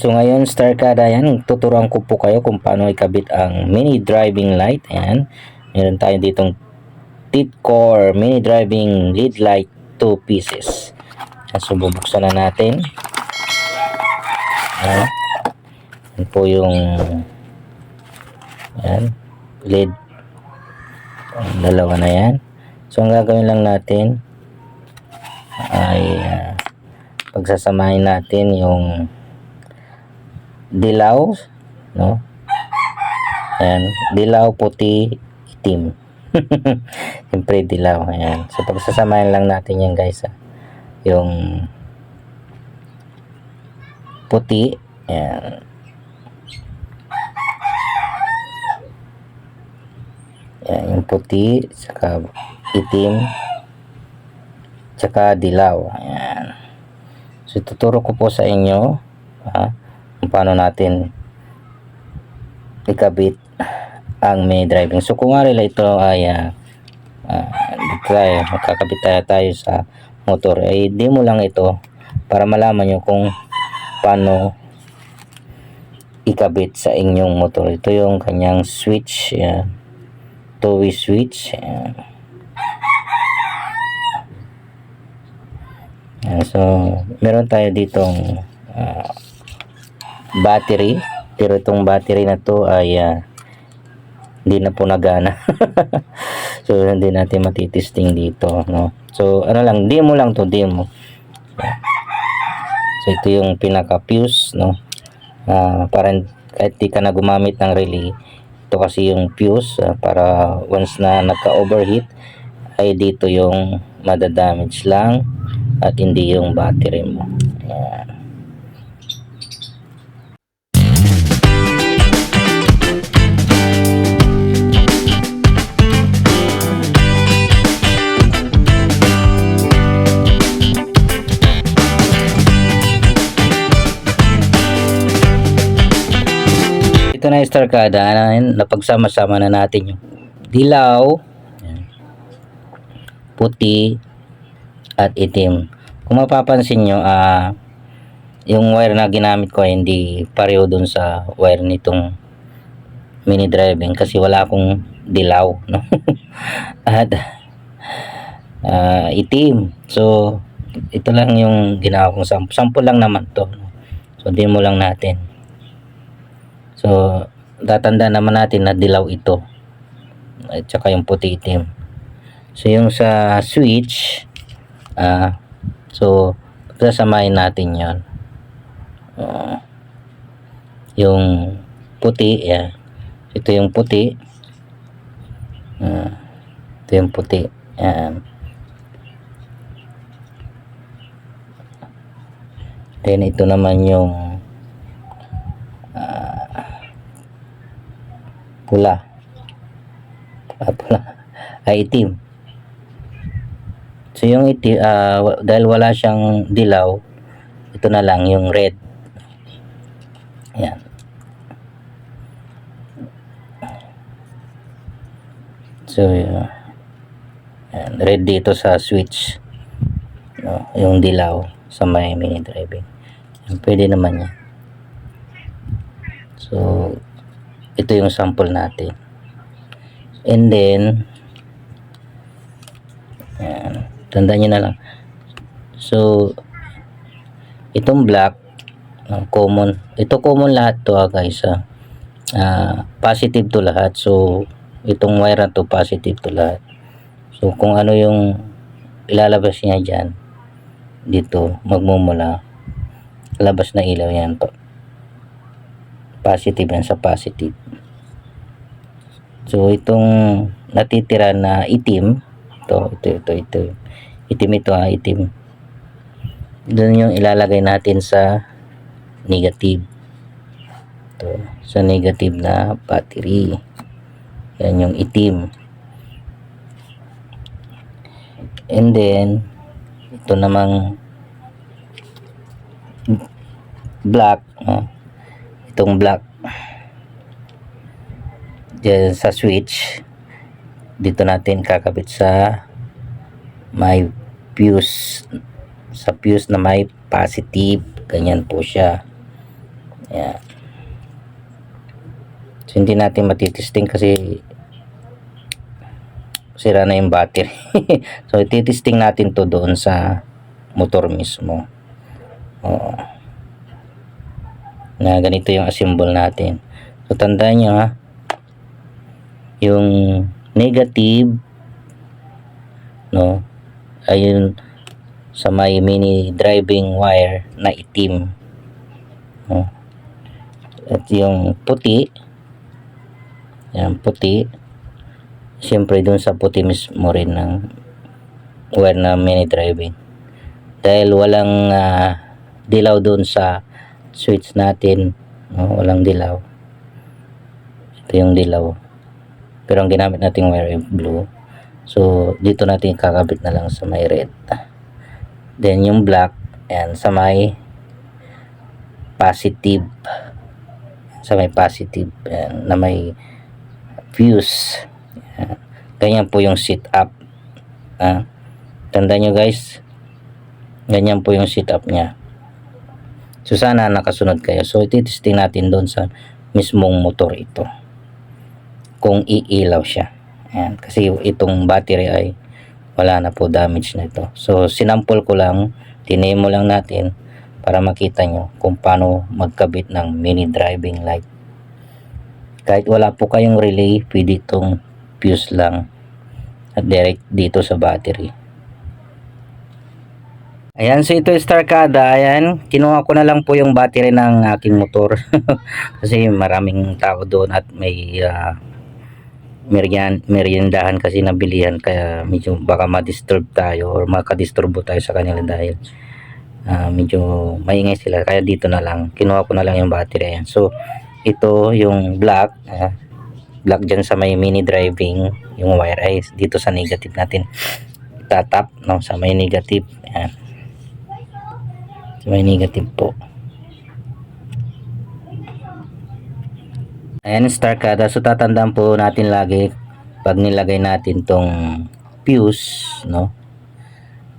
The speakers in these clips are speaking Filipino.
So ngayon, Star Kada, yan, tuturuan ko po kayo kung paano ikabit ang mini driving light. Ayan, meron tayo ditong Titcore mini driving lead light 2 pieces. Ayan, so bubuksan na natin. Ayan. Yan po yung ayan. Ayan, dalawa na yan. So ang gagawin lang natin ay ah, pagsasamahin natin yung dilaw, no? Ayan, dilaw, puti, itim. Siyempre dilaw, ayan. So pagsasamahin lang natin yan guys, ah. Yung puti, ayan. Ayan, yung puti, saka itim, saka dilaw, ayan. So tuturo ko po sa inyo, ah, paano natin ikabit ang mini driving. So kung nga rin ito ay uh, try, makakabit tayo, tayo sa motor, ay di mo lang ito para malaman nyo kung paano ikabit sa inyong motor. Ito yung kanyang switch, yan. two-way switch. Yan, so, meron tayo ditong ah, battery. Pero itong battery na to ay ah, hindi na po nagana. So hindi natin matitesting dito no? So ano lang demo lang to demo. So ito yung pinaka fuse no? Ah, para kahit di ka na gumamit ng relay ito kasi yung fuse ah, para once na nagka overheat ay dito yung madadamage lang at hindi yung battery mo. Ayan. Ito na yung star kada na napagsama-sama na natin yung dilaw, puti, at itim. Kung mapapansin nyo, ah, yung wire na ginamit ko hindi pareho dun sa wire nitong mini driving kasi wala akong dilaw. No? at ah, itim. So, ito lang yung ginawa kong sample. Sample lang naman to. So, din mo lang natin. So, tatanda naman natin na dilaw ito. At saka yung puti itim. So, yung sa switch, ah, so, sasamahin natin yon Ah, yung puti, yeah. Ito yung puti. Ah, ito yung puti. Yan. Then, ito naman yung pula. Ah, pula. Ay, itim. So, yung itim, ah, wa- dahil wala siyang dilaw, ito na lang, yung red. Yan. So, yun. Yan, red dito sa switch. No, yung dilaw sa may mini driving. Yan, pwede naman yan. So, ito yung sample natin. And then, yan, tandaan nyo na lang. So, itong black, common. Ito common lahat to ah, guys. Ah. Ah, positive to lahat. So, itong wire to, positive to lahat. So, kung ano yung ilalabas niya dyan, dito, magmumula, labas na ilaw yan to positive yan sa positive. So, itong natitira na itim, ito, ito, ito, ito. Itim ito ha, itim. Doon yung ilalagay natin sa negative. Ito, sa negative na battery. Yan yung itim. And then, ito namang black. ah, itong black dyan sa switch dito natin kakabit sa may fuse sa fuse na may positive ganyan po siya Ayan. So, hindi natin matitesting kasi sira na yung battery. so, ititesting natin to doon sa motor mismo. Oo. Na ganito yung assemble natin. So, tandaan nyo ha, yung negative, no, ayun, sa may mini driving wire na itim. No? At yung puti, yan, puti, siyempre dun sa puti mismo rin ng wire na mini driving. Dahil walang ah, dilaw dun sa switch natin, no? walang dilaw. Ito yung dilaw. Pero ang ginamit nating wire ay blue. So, dito natin kakabit na lang sa may red. Then, yung black, ayan, sa may positive. Sa may positive, ayan, na may fuse. Ayan. Ganyan po yung sit up. Ah, tandaan nyo guys, ganyan po yung sit up niya. So, sana nakasunod kayo. So, ititesting natin doon sa mismong motor ito. Kung iilaw siya. Ayan. Kasi itong battery ay wala na po damage na ito. So, sinampol ko lang, tinemo lang natin para makita nyo kung paano magkabit ng mini driving light. Kahit wala po kayong relay, pwede itong fuse lang at direct dito sa battery. Ayan, so ito yung Starcada. Ayan, kinuha ko na lang po yung battery ng aking motor. kasi maraming tao doon at may ah, merian, meriendahan kasi nabilihan. Kaya medyo baka ma-disturb tayo or makadisturbo tayo sa kanila dahil ah, medyo maingay sila. Kaya dito na lang, kinuha ko na lang yung battery. Ayan. So, ito yung black. ah, black dyan sa may mini driving. Yung wire ay dito sa negative natin. Tatap no, sa may negative. Ayan. May negative po. Ayan, Starcada. So, tatandaan po natin lagi pag nilagay natin tong fuse, no?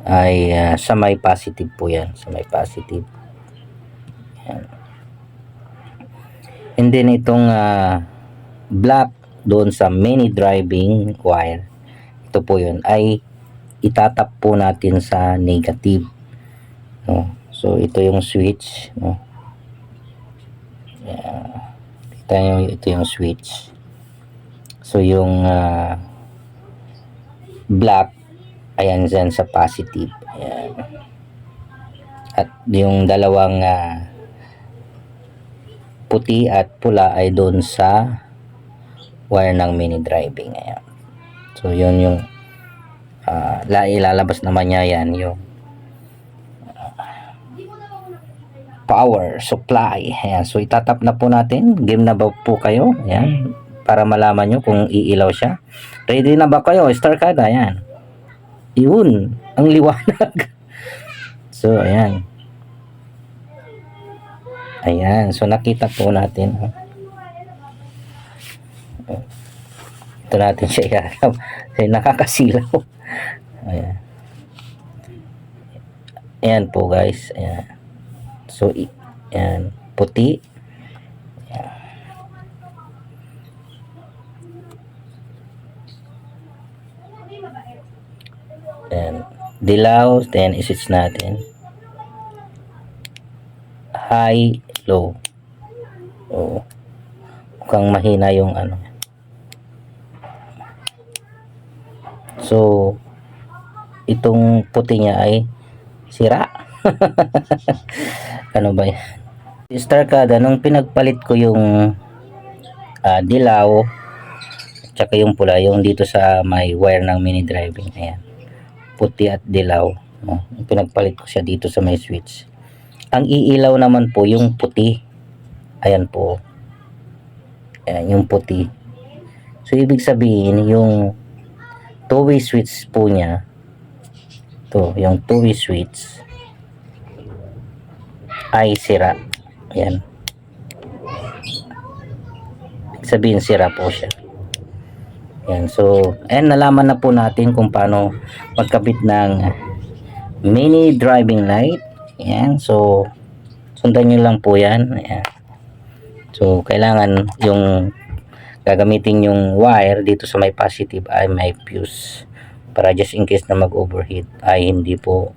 Ay ah, sa may positive po yan. Sa may positive. Ayan. And then, itong ah, black doon sa mini driving wire. Ito po yun. Ay itatap po natin sa negative. No? So, ito yung switch. No? Yeah. Kita nyo, ito yung switch. So, yung ah, black, ayan dyan sa positive. Ayan. At yung dalawang ah, puti at pula ay doon sa wire ng mini driving. Ayan. So, yun yung la ilalabas naman niya yan yung power supply. Ayan. So, itatap na po natin. Game na ba po kayo? Ayan. Para malaman nyo kung iilaw siya. Ready na ba kayo? Star kada. Ayan. Yun. Ang liwanag. so, ayan. Ayan. So, nakita po natin. oh. Ito natin siya iharap. Kasi nakakasilaw. Ayan. Ayan po guys. Ayan. So, yan, puti. Yan. Then, dilaw, then isits natin. High, low. Oo. Mukhang mahina yung ano. So, itong puti niya ay sira. ano ba yan? Star kada, nung pinagpalit ko yung ah, dilaw, tsaka yung pula, yung dito sa may wire ng mini driving, ayan. Puti at dilaw. No? Pinagpalit ko siya dito sa may switch. Ang iilaw naman po, yung puti. Ayan po. Ayan, yung puti. So, ibig sabihin, yung two-way switch po niya, to yung two-way switch, ay sira. Ayan. Sabihin sira po siya. Ayan. So, ayan, nalaman na po natin kung paano magkabit ng mini driving light. Ayan. So, sundan nyo lang po yan. Ayan. So, kailangan yung gagamitin yung wire dito sa may positive ay may fuse para just in case na mag-overheat ay hindi po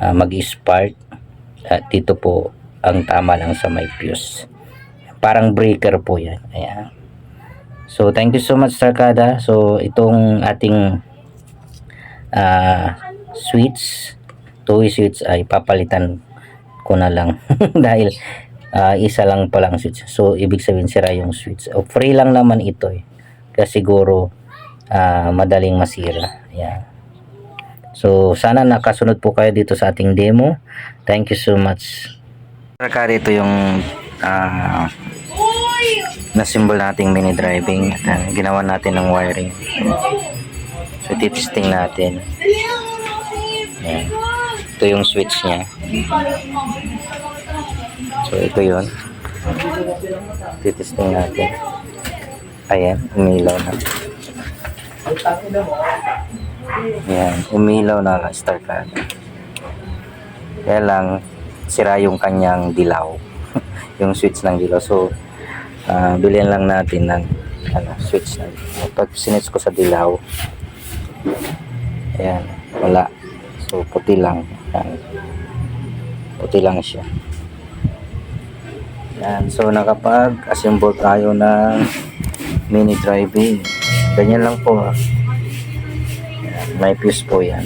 ah, mag-spark at dito po ang tama lang sa may fuse. Parang breaker po yan. Ayan. So thank you so much Sarkada so itong ating ah switch two switch ay papalitan ko na lang. Dahil ah, isa lang palang switch so ibig sabihin sira yung switch o free lang naman ito eh. Kaya siguro ah, madaling masira. Ayan so sana nakasunod po kayo dito sa ating demo. Thank you so much. Sarkada ito yung ah, na symbol nating mini driving at ah, ginawa natin ng wiring. So titesting natin. Ayan. ito yung switch niya. So ito yun. Titesting natin. Ayan umilaw na ayan umilaw na start ka kaya lang sira yung kanyang dilaw. Yung switch ng dilaw. So ah bilhin lang natin ng ano, switch na. Pag sinitch ko sa dilaw ayan wala. So puti lang. Ayan. puti lang siya. Yan so nakapag assemble tayo ng mini driving. Ganyan lang po ah. Ayan, may fuse po yan